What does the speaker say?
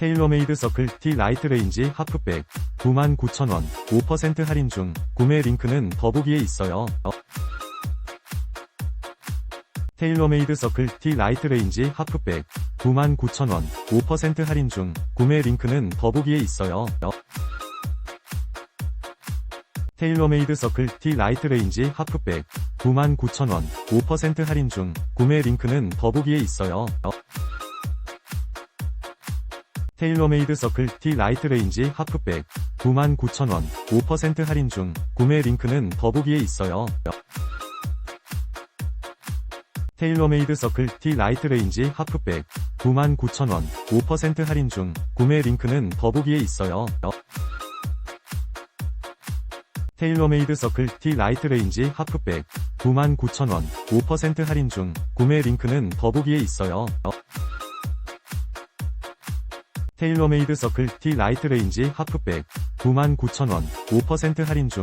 테일러메이드 서클 T 라이트 레인지 하프백 99,000원 5% 할인 중 구매 링크는 더보기에 있어요. 어. 테일러메이드 서클 T 라이트 레인지 하프백 99,000원 5% 할인 중 구매 링크는 더보기에 있어요. 어. 테일러메이드 서클 T 라이트 레인지 하프백 99,000원 5% 할인 중 구매 링크는 더보기에 있어요. 어. 테일러메이드 서클 T 라이트 레인지 하프백 99,000원 5% 할인 중 구매 링크는 더보기에 있어요. 어. 테일러메이드 서클 T 라이트 레인지 하프백 99,000원 5% 할인 중 구매 링크는 더보기에 있어요. 어. 테일러메이드 서클 T 라이트 레인지 하프백 99,000원 5% 할인 중 구매 링크는 더보기에 있어요. 어. 테일러메이드 서클 T 라이트 레인지 하프백 99,000원 5% 할인 중